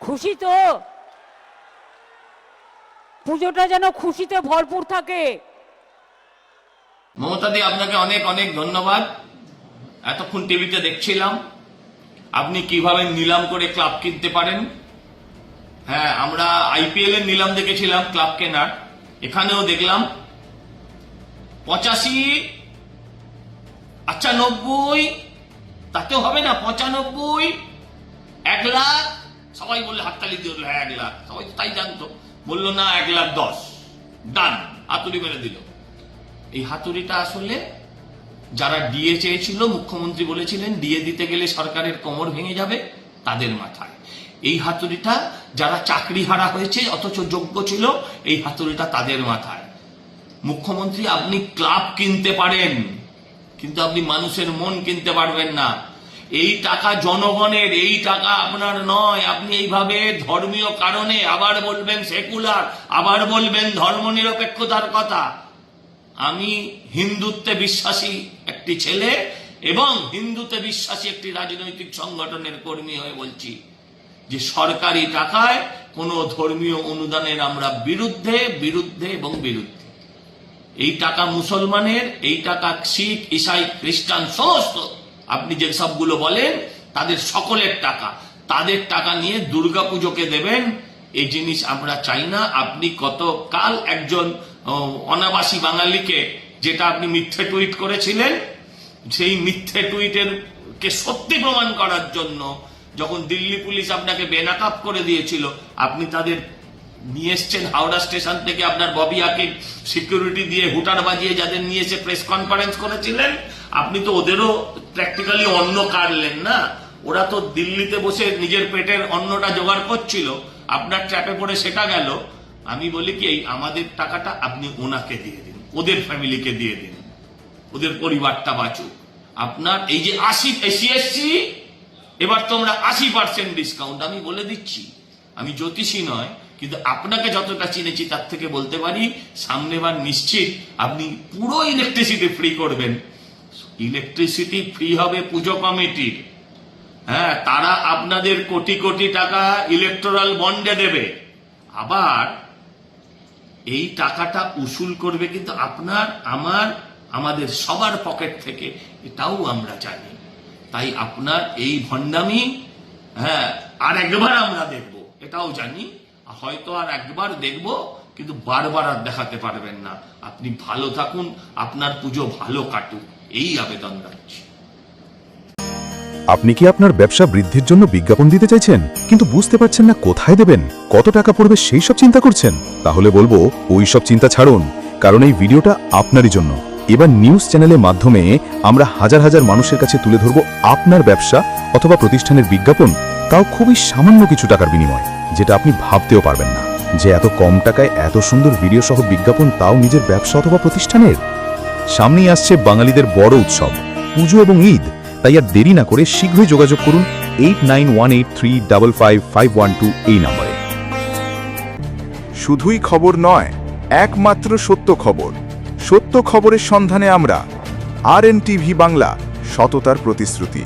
খুশি তো? পুজোটা যেন খুশিতে ভরপুর থাকে। মমতাদি, আপনাকে অনেক অনেক ধন্যবাদ। এতক্ষণ টিভিতে দেখছিলাম। আপনি কীভাবে নিলাম করে ক্লাব কিনতে পারেন? হ্যাঁ আমরা আইপিএল এর নিলাম দেখেছিলাম, ক্লাব কেনার। এখানেও দেখলাম। পঁচাশি আচ্ছা নব্বই তাতেও হবে না, পঁচানব্বই, এক লাখ সবাই বললে হাততালি দিয়ে হ্যাঁ এক লাখ। সবাই তাই জানতো। বলল, না, এক লাখ দশ। ডান হাতুড়ি মেরে দিল। এই হাতুড়িটা আসলে যারা ডিএ চেয়েছিল, মুখ্যমন্ত্রী বলেছিলেন, ডিএ দিতে গেলে সরকারের কোমর ভেঙে যাবে তাদের মাথায়। এই হাতুড়িটা যারা চাকরি হারা হয়েছে, অথচ যোগ্য ছিল, এই হাতুড়িটা তাদের মাথায়। মুখ্যমন্ত্রী, আপনি ক্লাব কিনতে পারেন, কিন্তু আপনি মানুষের মন কিনতে পারবেন না। এই টাকা জনগণের, এই টাকা আপনার নয়। আপনি এইভাবে ধর্মীয় কারণে আবার বলবেন সেকুলার, আবার বলবেন ধর্মনিরপেক্ষতার কথা। আমি হিন্দুত্বে বিশ্বাসী একটি ছেলে এবং হিন্দুতে বিশ্বাসী একটি রাজনৈতিক সংগঠনের কর্মী হয়ে বলছি যে সরকারি টাকায় কোনো ধর্মীয় অনুদানের আমরা বিরুদ্ধে বিরুদ্ধে এবং বিরুদ্ধে। এই টাকা মুসলমানের, এই টাকা শিখ, ইসাই, খ্রিস্টান, সমস্ত আপনি যে সবগুলো বলেন, তাদের সকলের টাকা। তাদের টাকা নিয়ে দুর্গাপুজোকে দেবেন এই জিনিস আমরা চাই না। আপনি কতকাল একজন অনাবাসী বাঙালিকে যেটা আপনি মিথ্যে টুইট করেছিলেন, সেই মিথ্যে টুইটের কে সত্যি প্রমাণ করার জন্য যখন দিল্লি পুলিশ আপনাকে বেনাকাপ করে দিয়েছিল, আপনি তাদের নিয়ে এসছেন হাওড়া স্টেশন থেকে আপনার ববি আকিব। সিকিউরিটি দিয়ে হুটার বাজিয়ে যাদের নিয়ে এসে প্রেস কনফারেন্স করেছিলেন, আপনি তো ওদেরও প্র্যাকটিক্যালি অন্ন কাটলেন না। ওরা তো দিল্লিতে বসে নিজের পেটের অন্নটা জোগাড় করছিল। আপনার ট্র্যাপে পড়ে সেটা গেল। আমি বলি কি, এই আমাদের টাকাটা আপনি ওনাকে দিয়ে দিন, ওদের ফ্যামিলিকে দিয়ে দিন, ওদের পরিবারটা বাঁচুক। আপনার এই যে আশি সিএসসি এবার তোমরা আশি পার্সেন্ট ডিসকাউন্ট আমি বলে দিচ্ছি। আমি জ্যোতিষী নয়, কিন্তু আপনাকে যতটা চিনেছি তার থেকে বলতে পারি সামনেবার নিশ্চিত আপনি পুরো ইলেকট্রিসিটি ফ্রি করবেন। ইলেকট্রিসিটি ফ্রি হবে পুজো কমিটির। হ্যাঁ তারা আপনাদের কোটি কোটি টাকা ইলেকটোরাল বন্ডে দেবে। আবার এই টাকাটা উসুল করবে কিন্তু আপনার, আমার, আমাদের সবার পকেট থেকে, এটাও আমরা জানি। তাই আপনার এই ভণ্ডামি হ্যাঁ আর একবার আমরা দেখব। এটাও জানি। হয়তো আর একবার দেখব, কিন্তু বারবার আর দেখাতে পারবেন না। আপনি ভালো থাকুন, আপনার পুজো ভালো কাটুক। এই আবেদন রাখছি আপনি কি আপনার ব্যবসা বৃদ্ধির জন্য বিজ্ঞাপন দিতে চাইছেন? কিন্তু বুঝতে পারছেন না কোথায় দেবেন? কত টাকা পড়বে সেই সব চিন্তা করছেন? তাহলে বলব, ওই সব চিন্তা ছাড়ুন, কারণ এই ভিডিওটা আপনারই জন্য। এবার নিউজ চ্যানেলের মাধ্যমে আমরা হাজার হাজার মানুষের কাছে তুলে ধরব আপনার ব্যবসা অথবা প্রতিষ্ঠানের বিজ্ঞাপন। তাও খুবই সামান্য কিছু টাকার বিনিময়, যেটা আপনি ভাবতেও পারবেন না যে এত কম টাকায় এত সুন্দর ভিডিও সহ বিজ্ঞাপন তাও নিজের ব্যবসা অথবা প্রতিষ্ঠানের? সামনেই আসছে বাঙালিদের বড় উৎসব, পুজো এবং ঈদ, তাই আর দেরি না করে শীঘ্রই যোগাযোগ করুন eight nine one eight three double five five one two এই নম্বরে। শুধুই খবর নয়, একমাত্র সত্য খবর। সত্য খবরের সন্ধানে আমরা আর বাংলা সততার প্রতিশ্রুতি।